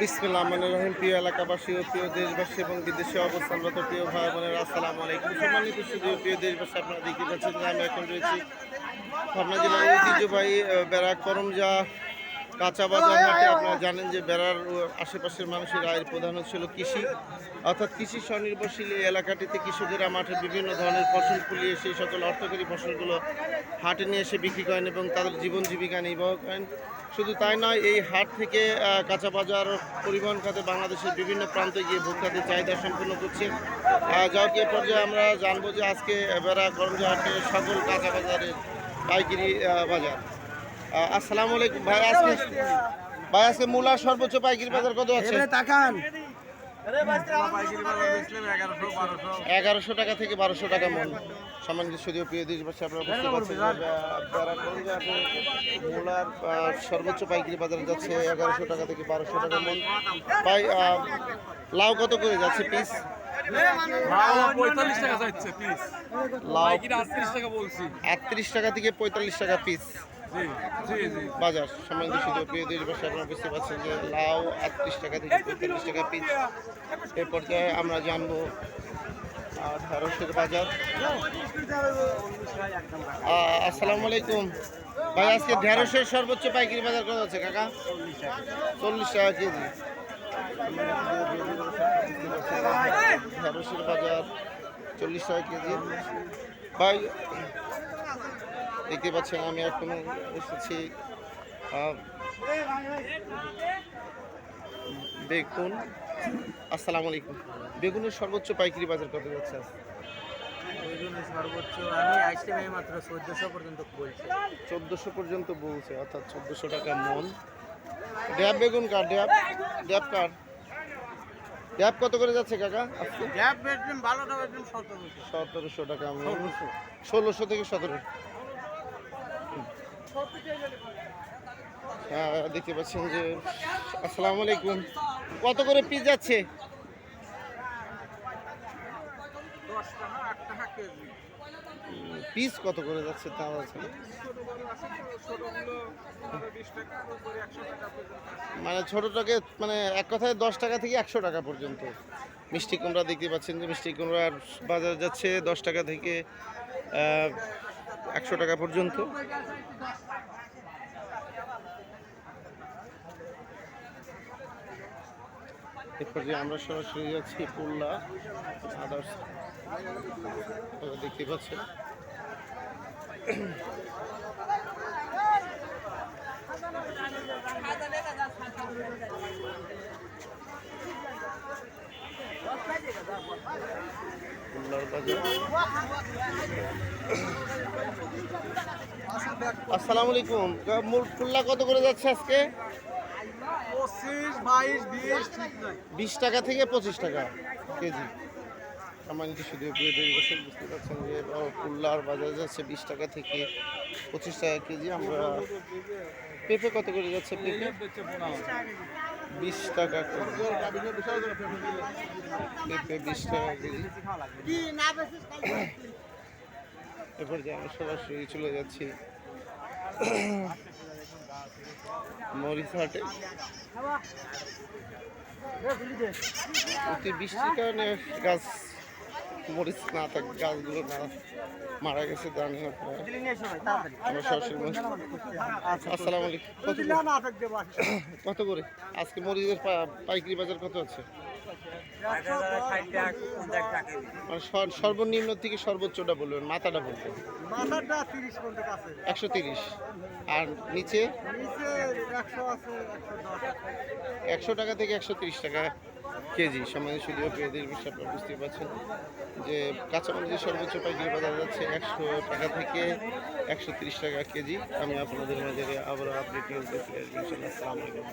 বিসমিল্লাহ মানে রহিম, প্রিয় এলাকাবাসী ও প্রিয় দেশবাসী এবং বিদেশে অবস্থানরত প্রিয় ভাই বোনের, আসসালাম আলাইকুম। সম্মানিত সুযোগ প্রিয় দেশবাসী, আপনারা দেখতে পাচ্ছেন আমি এখন রয়েছি পাবনা জেলার ঐতিহ্যবাহী ব্যারাক করমজা কাঁচা বাজার হাটে আপনারা জানেন যে বেড়ার আশেপাশের মানুষের আয়ের প্রধান ছিল কৃষি। অর্থাৎ কৃষি স্বনির্ভরশীল এই এলাকাটিতে কৃষকেরা মাঠে বিভিন্ন ধরনের ফসল ফুলিয়ে সেই সকল অর্থকরী ফসলগুলো হাটে নিয়ে এসে বিক্রি করেন এবং তাদের জীবন জীবিকা নির্বাহ করেন। শুধু তাই নয় এই হাট থেকে কাঁচা বাজার পরিবহন খাতে বাংলাদেশের বিভিন্ন প্রান্তে গিয়ে ভোক্তাদের চাহিদা সম্পূর্ণ করছে আহ, যাও কি এ পর্যায়ে আমরা জানব যে আজকে বেড়া করমজা হাটে সকল কাঁচা বাজারের পাইকারি বাজার। আসসালামু আলাইকুম। ভাই আজকে ভাই আজকে মূলার সর্বোচ্চ পাইকারি বাজার কত আছে? তাকান। এগারোশো টাকা থেকে বারোশো টাকা মন সামান্য যদিও প্রিয় দেশবাসী আপনারা বুঝতে পারছেন যে বেড়া করমজা হাটে মূলার সর্বোচ্চ পাইকারি বাজারে যাচ্ছে এগারোশো টাকা থেকে বারোশো টাকা মন ভাই আহ, লাউ কত করে যাচ্ছে পিস পঁয়তাল্লিশ টাকা পিস লাউ আটত্রিশ টাকা আটত্রিশ টাকা থেকে পঁয়তাল্লিশ টাকা পিস বাজার সামান্য শুধু প্রিয় দেশবাসী আপনারা বুঝতে পারছেন যে লাউ আটত্রিশ টাকা থেকে পঁয়তাল্লিশ টাকা পিস। এ পর্যায়ে আমরা জানব ঢেঁড়সের বাজার। আসসালামু আলাইকুম। ভাই, আজকে ঢেঁড়সের সর্বোচ্চ পাইকারি বাজার কত আছে কাকা? চল্লিশ টাকা কেজি। ঢেঁড়সের বাজার চল্লিশ টাকা কেজি। ভাই দেখতে পাচ্ছেন আমি এখন এসেছি। বেগুন আসসালামু আলাইকুম। বেগুনের সর্বোচ্চ পাইকারি বাজার কত যাচ্ছে? সর্বোচ্চ আমি মাত্র চোদ্দশো পর্যন্ত বলছি। চোদ্দোশো পর্যন্ত বলছে অর্থাৎ চোদ্দোশো টাকা মন। ড্যাব বেগুন কার ড্যাব? ড্যাব কার? ড্যাব কত করে যাচ্ছে কাকা বেচবেন ভালোটা বেচবেন সতেরোশো। সতেরোশো টাকা ষোলোশো থেকে সতেরো। হ্যাঁ দেখতে পাচ্ছেন যে, আসসালামু আলাইকুম। কত করে পিস যাচ্ছে? পিস কত করে যাচ্ছে তা আছে মানে ছোটোটাকে মানে এক কথায় দশ টাকা থেকে একশো টাকা পর্যন্ত। মিষ্টি কুমড়া দেখতে পাচ্ছেন যে, মিষ্টি কুমড়ার বাজার যাচ্ছে দশ টাকা থেকে একশো টাকা পর্যন্ত। এরপর যে আমরা সরাসরি যাচ্ছি পুল্লা আদার্স দেখতে পাচ্ছেন। আসসালামু আলাইকুম। পুল্লা কত করে যাচ্ছে আজকে? বিশ টাকা থেকে পঁচিশ টাকা কেজি। সামান্য শুধু প্রিয় বুঝতে পারছেন যে বাজার যাচ্ছে বিশ টাকা থেকে পঁচিশ টাকা কেজি। আমরা পেঁপে কত করে যাচ্ছে পেঁপে? বিশ টাকা কেজি পেঁপে বিশ টাকা কেজি। এরপর যে আমরা সরাসরি চলে যাচ্ছি মরিচ হাটে। অতি বৃষ্টির কারণে গাছ মরিচ না থাক গাছগুলো না মারা গেছে জানি না আমরা সরাসরি আসসালামু আলাইকুম। কত করে? আজকে মরিচের পাইকারি বাজার কত আছে? সর্বনিম্ন থেকে সর্বোচ্চটা বলবেন মাথাটা বলবেন। মাথাটা তিরিশ পর্যন্ত আছে। একশো তিরিশ। আর নিচে? একশো টাকা থেকে একশো তিরিশ টাকা কেজি সমাজে শুধু পেঁয়াজের বিষয় আপনারা বুঝতেই পারছেন যে কাঁচামালের সর্বোচ্চ পাইকারি বাজার যাচ্ছে একশো টাকা থেকে একশো তিরিশ টাকা কেজি। আমি আপনাদের মাঝে আবারও আপডেট নিউজ দেখতে আসব। আসসালামু আলাইকুম।